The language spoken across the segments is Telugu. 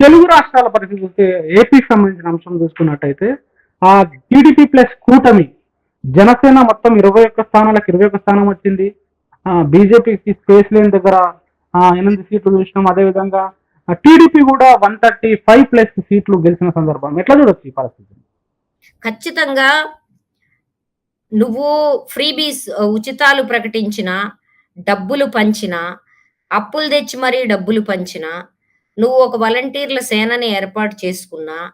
తెలుగు రాష్ట్రాల పరిస్థితి చూస్తే ఏపీకి సంబంధించిన అంశం చూసుకున్నట్టయితే ఆ టీడీపీ ప్లస్ కూటమి జనసేన మొత్తం ఇరవై ఒక్క స్థానాలకు ఇరవై ఒక్క స్థానం వచ్చింది. బీజేపీకి స్పేస్ లేని దగ్గర ఆ, ఎనిమిది సీట్లు చూసినాం. అదేవిధంగా టీడీపీ కూడా వన్ థర్టీ ఫైవ్ ప్లస్ సీట్లు గెలిచిన సందర్భం. ఎట్లా చూడొచ్చు ఈ పరిస్థితి? ఖచ్చితంగా నువ్వు ఫ్రీబీస్ ఉచితాలు ప్రకటించిన డబ్బులు పంచిన అప్పులు తెచ్చి మరీ డబ్బులు పంచిన నువ్వు ఒక వాలంటీర్ల సేనని ఏర్పాటు చేసుకున్నా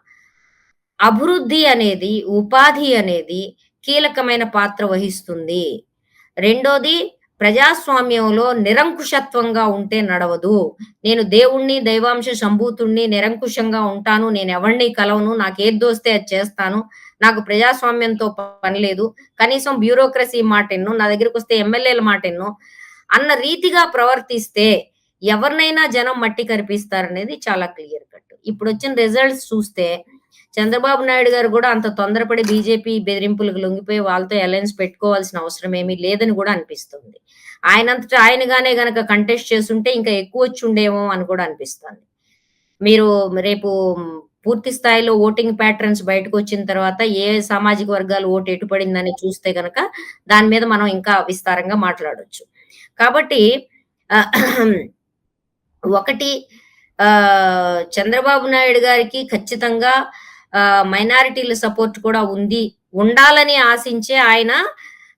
అభివృద్ధి అనేది ఉపాధి అనేది కీలకమైన పాత్ర వహిస్తుంది. రెండోది ప్రజాస్వామ్యంలో నిరంకుశత్వంగా ఉంటే నడవదు. నేను దేవుణ్ణి దైవాంశ సంభూతుణ్ణి నిరంకుశంగా ఉంటాను. నేను ఎవరిని కలవను. నాకు ఏది దోస్తే అది చేస్తాను. నాకు ప్రజాస్వామ్యంతో పని లేదు. కనీసం బ్యూరోక్రసీ మాట ఎన్నో నా దగ్గరికి వస్తే ఎమ్మెల్యేల మాట ఎన్నో అన్న రీతిగా ప్రవర్తిస్తే ఎవరినైనా జనం మట్టి కనిపిస్తారనేది చాలా క్లియర్ కట్ ఇప్పుడు వచ్చిన రిజల్ట్స్ చూస్తే చంద్రబాబు నాయుడు గారు కూడా అంత తొందరపడి బీజేపీ బెదిరింపులకు లొంగిపోయి వాళ్ళతో అలయన్స్ పెట్టుకోవాల్సిన అవసరం ఏమీ లేదని కూడా అనిపిస్తుంది. ఆయనంతటా ఆయనగానే గనక కంటెస్ట్ చేస్తుంటే ఇంకా ఎక్కువ వచ్చి ఉండేమో అని కూడా అనిపిస్తుంది. మీరు రేపు పూర్తి స్థాయిలో ఓటింగ్ ప్యాటర్న్స్ బయటకు వచ్చిన తర్వాత ఏ సామాజిక వర్గాలు ఓటు ఎటుపడిందని చూస్తే గనక దాని మీద మనం ఇంకా విస్తారంగా మాట్లాడొచ్చు. కాబట్టి ఒకటి ఆ చంద్రబాబు నాయుడు గారికి ఖచ్చితంగా ఆ మైనారిటీల సపోర్ట్ కూడా ఉంది. ఉండాలని ఆశించే ఆయన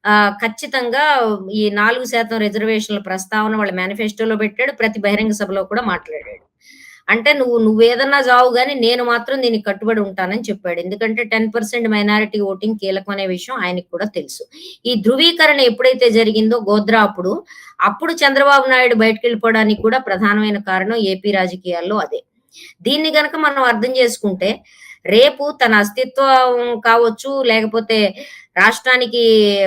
ఆ ఖచ్చితంగా ఈ నాలుగు శాతం రిజర్వేషన్ల ప్రస్తావన వాళ్ళ మేనిఫెస్టోలో పెట్టాడు ప్రతి బహిరంగ సభలో కూడా మాట్లాడాడు. అంటే నువ్వు నువ్వేదన్నా జావు గాని నేను మాత్రం దీనికి కట్టుబడి ఉంటానని చెప్పాడు. ఎందుకంటే టెన్ పర్సెంట్ మైనారిటీ ఓటింగ్ కీలకం అనే విషయం ఆయనకి కూడా తెలుసు. ఈ ధృవీకరణ ఎప్పుడైతే జరిగిందో గోద్రా అప్పుడు అప్పుడు చంద్రబాబు నాయుడు బయటకు వెళ్ళిపోవడానికి కూడా ప్రధానమైన కారణం ఏపీ రాజకీయాల్లో అదే. దీన్ని గనక మనం అర్థం చేసుకుంటే రేపు తన అస్తిత్వం కావచ్చు లేకపోతే రాష్ట్రానికి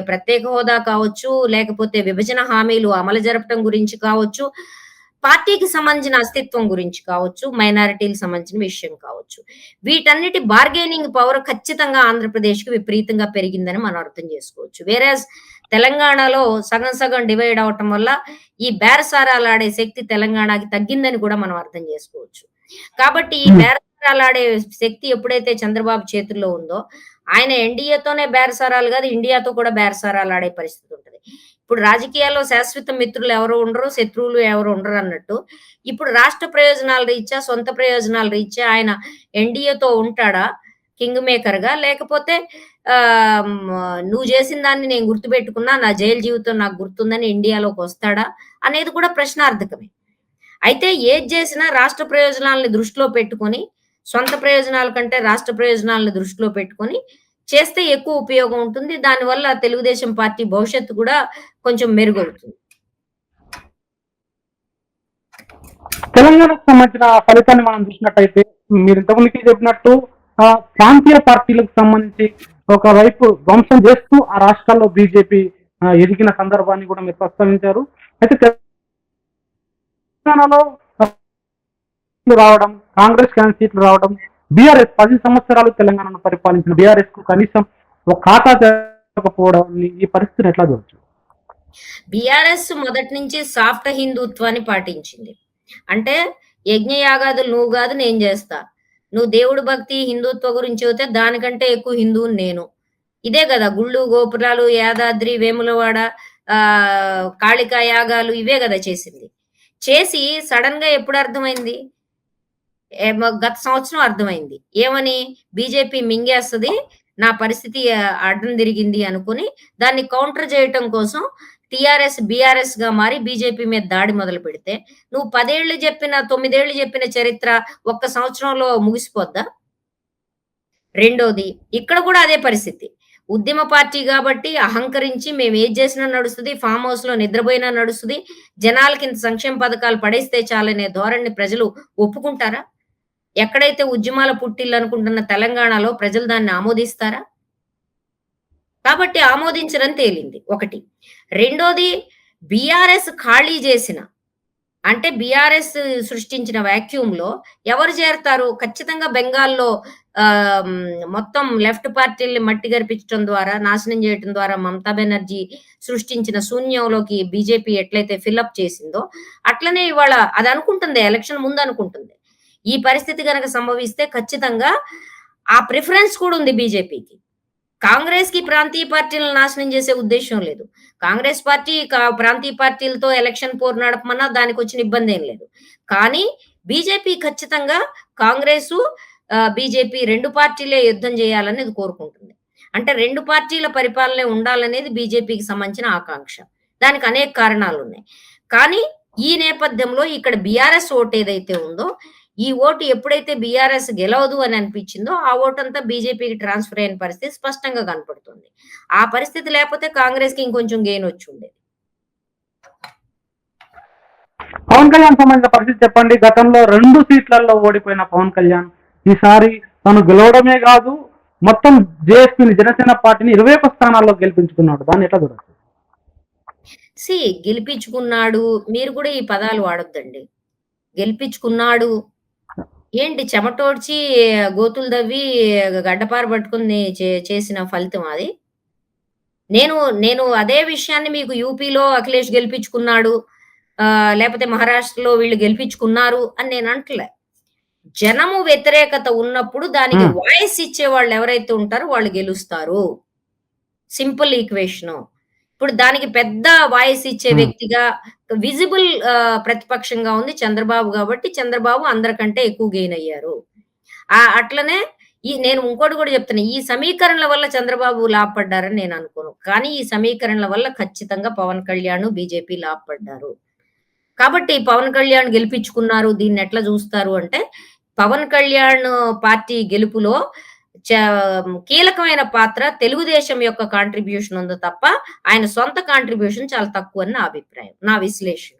ప్రత్యేక హోదా కావచ్చు లేకపోతే విభజన హామీలు అమలు జరపడం గురించి కావచ్చు పార్టీకి సంబంధించిన అస్తిత్వం గురించి కావచ్చు మైనారిటీలకు సంబంధించిన విషయం కావచ్చు. వీటన్నిటి బార్గెనింగ్ పవర్ ఖచ్చితంగా ఆంధ్రప్రదేశ్కి విపరీతంగా పెరిగిందని మనం అర్థం చేసుకోవచ్చు. వేరే తెలంగాణలో సగం సగం డివైడ్ అవటం వల్ల ఈ బేరసారాలు ఆడే శక్తి తెలంగాణకి తగ్గిందని కూడా మనం అర్థం చేసుకోవచ్చు. కాబట్టి ఈ బేరసారాలు ఆడే శక్తి ఎప్పుడైతే చంద్రబాబు చేతుల్లో ఉందో ఆయన ఎన్డీఏతోనే బేరసారాలు కాదు ఇండియాతో కూడా బేరసారాలు ఆడే పరిస్థితి ఉంటుంది. ఇప్పుడు రాజకీయాల్లో శాశ్వత మిత్రులు ఎవరు ఉండరు శత్రువులు ఎవరు ఉండరు అన్నట్టు. ఇప్పుడు రాష్ట్ర ప్రయోజనాలు రీత్యా సొంత ప్రయోజనాలు రీత్యా ఆయన ఎన్డీఏతో ఉంటాడా కింగ్ మేకర్గా లేకపోతే ఆ నువ్వు చేసిన దాన్ని నేను గుర్తుపెట్టుకున్నా నా జైలు జీవితం నాకు గుర్తుందని ఇండియాలోకి వస్తాడా అనేది కూడా ప్రశ్నార్థకమే. అయితే ఏది చేసినా రాష్ట్ర ప్రయోజనాలని దృష్టిలో పెట్టుకొని సొంత ప్రయోజనాల కంటే రాష్ట్ర ప్రయోజనాలను దృష్టిలో పెట్టుకొని చేస్తే ఎక్కువ ఉపయోగం ఉంటుంది. దానివల్ల తెలుగుదేశం పార్టీ భవిష్యత్తు కూడా కొంచెం మెరుగవుతుంది. తెలంగాణకు సంబంధించిన ఫలితాన్ని మనం చూసినట్టయితే మీరు ఇంతకుముందుకే చెప్పినట్టు ప్రాంతీయ పార్టీలకు సంబంధించి ఒకవైపు ధ్వంసం చేస్తూ ఆ రాష్ట్రాల్లో బీజేపీ ఎదిగిన సందర్భాన్ని కూడా మీరు ప్రస్తావించారు. అయితే తెలంగాణలో సీట్లు రావడం కాంగ్రెస్ కానీ సీట్లు రావడం బీఆర్ఎస్ పది సంవత్సరాలు తెలంగాణను పరిపాలించిన బీఆర్ఎస్కు కనీసం ఒక ఖాతా తెరవకపోవడం ఈ పరిస్థితిని ఎట్లా చూడొచ్చు? బిఆర్ఎస్ మొదటి నుంచి సాఫ్ట్ హిందుత్వాన్ని పాటించింది. అంటే యజ్ఞయాగాదులు నువ్వు కాదు నేను చేస్తా. నువ్వు దేవుడు భక్తి హిందుత్వ గురించి అయితే దానికంటే ఎక్కువ హిందువుని నేను. ఇదే కదా గుళ్ళు గోపురాలు యాదాద్రి వేములవాడ ఆ కాళికా యాగాలు ఇవే కదా చేసింది. చేసి సడన్గా ఎప్పుడు అర్థమైంది? గత సంవత్సరం అర్థమైంది. ఏమని? బీజేపీ మింగేస్తుంది నా పరిస్థితి అడ్డం తిరిగింది అనుకుని దాన్ని కౌంటర్ చేయటం కోసం టిఆర్ఎస్ బిఆర్ఎస్గా మారి బీజేపీ మీద దాడి మొదలు పెడితే నువ్వు పదేళ్ళు చెప్పిన తొమ్మిదేళ్ళు చెప్పిన చరిత్ర ఒక్క సంవత్సరంలో ముగిసిపోద్దా? రెండోది ఇక్కడ కూడా అదే పరిస్థితి. ఉద్యమ పార్టీ కాబట్టి అహంకరించి మేము ఏం చేసినా నడుస్తుంది ఫామ్ హౌస్లో నిద్రపోయినా నడుస్తుంది జనాలకి ఇంత సంక్షేమ పథకాలు పడేస్తే చాలనే ధోరణి ప్రజలు ఒప్పుకుంటారా? ఎక్కడైతే ఉద్యమాల పుట్టిల్లు అనుకుంటున్న తెలంగాణలో ప్రజలు దాన్ని ఆమోదిస్తారా? కాబట్టి ఆమోదించడం తేలింది. ఒకటి. రెండోది బిఆర్ఎస్ ఖాళీ చేసిన అంటే బిఆర్ఎస్ సృష్టించిన వాక్యూమ్లో ఎవరు చేరతారు? ఖచ్చితంగా బెంగాల్లో ఆ, మొత్తం లెఫ్ట్ పార్టీల్ని మట్టి గరిపించడం ద్వారా నాశనం చేయడం ద్వారా మమతా బెనర్జీ సృష్టించిన శూన్యంలోకి బీజేపీ ఎట్లయితే ఫిల్అప్ చేసిందో అట్లనే ఇవాళ అది అనుకుంటుంది ఎలక్షన్ ముందు అనుకుంటుంది ఈ పరిస్థితి కనుక సంభవిస్తే ఖచ్చితంగా ఆ ప్రిఫరెన్స్ కూడా ఉంది బీజేపీకి. కాంగ్రెస్కి ప్రాంతీయ పార్టీలను నాశనం చేసే ఉద్దేశం లేదు. కాంగ్రెస్ పార్టీ ప్రాంతీయ పార్టీలతో ఎలక్షన్ పోరు నడపమన్నా దానికి వచ్చిన ఇబ్బంది ఏం లేదు. కానీ బీజేపీ ఖచ్చితంగా కాంగ్రెస్ బీజేపీ రెండు పార్టీలే యుద్ధం చేయాలనేది కోరుకుంటుంది. అంటే రెండు పార్టీల పరిపాలనే ఉండాలనేది బీజేపీకి సంబంధించిన ఆకాంక్ష. దానికి అనేక కారణాలు ఉన్నాయి కానీ ఈ నేపథ్యంలో ఇక్కడ బీఆర్ఎస్ ఓటు ఏదైతే ఉందో ఈ ఓటు ఎప్పుడైతే బీఆర్ఎస్ గెలవదు అని అనిపించిందో ఆ ఓటు అంతా బీజేపీకి ట్రాన్స్ఫర్ అయిన పరిస్థితి స్పష్టంగా కనపడుతుంది. ఆ పరిస్థితి లేకపోతే కాంగ్రెస్కి ఇంకొంచెం గెయిన్ వచ్చి ఉండేది. పవన్ కళ్యాణ్ సంబంధించిన పరిస్థితి చెప్పండి. గతంలో రెండు సీట్లలో ఓడిపోయిన పవన్ కళ్యాణ్ ఈసారి తను గెలవడమే కాదు మొత్తం జేఎస్పీని జనసేన పార్టీని ఇరవై ఒక్క స్థానాల్లో గెలిపించుకున్నాడు. దాన్ని ఎట్లా చూడొచ్చు? సి గెలిపించుకున్నాడు. మీరు కూడా ఈ పదాలు వాడొద్దండి. గెలిపించుకున్నాడు. ఏంటి చెమటోడ్చి గోతులు దవ్వి గడ్డపార పట్టుకుని చేసిన ఫలితం అది నేను నేను అదే విషయాన్ని మీకు యూపీలో అఖిలేష్ గెలిపించుకున్నాడు ఆ, లేకపోతే మహారాష్ట్రలో వీళ్ళు గెలిపించుకున్నారు అని నేను అంటలే జనము వ్యతిరేకత ఉన్నప్పుడు దానికి. వాయిస్ ఇచ్చే వాళ్ళు ఎవరైతే ఉంటారో వాళ్ళు గెలుస్తారు సింపుల్ ఈక్వేషన్ ఇప్పుడు దానికి పెద్ద వాయిస్ ఇచ్చే. వ్యక్తిగా విజిబుల్ ప్రతిపక్షంగా ఉంది చంద్రబాబు కాబట్టి చంద్రబాబు అందరికంటే ఎక్కువ గెయిన్ అయ్యారు. ఆ అట్లనే ఈ నేను ఇంకోటి కూడా చెప్తున్నా ఈ సమీకరణల వల్ల చంద్రబాబు లాభపడ్డారని నేను అనుకోను. కానీ ఈ సమీకరణల వల్ల ఖచ్చితంగా పవన్ కళ్యాణ్ బీజేపీ లాభపడ్డారు కాబట్టి పవన్ కళ్యాణ్ గెలిపించుకున్నారు దీన్ని ఎట్లా చూస్తారు అంటే పవన్ కళ్యాణ్ పార్టీ గెలుపులో కీలకమైన పాత్ర తెలుగుదేశం యొక్క కాంట్రిబ్యూషన్ ఉంది తప్ప ఆయన సొంత కాంట్రిబ్యూషన్ చాలా తక్కువ అని నా అభిప్రాయం నా విశ్లేషణ.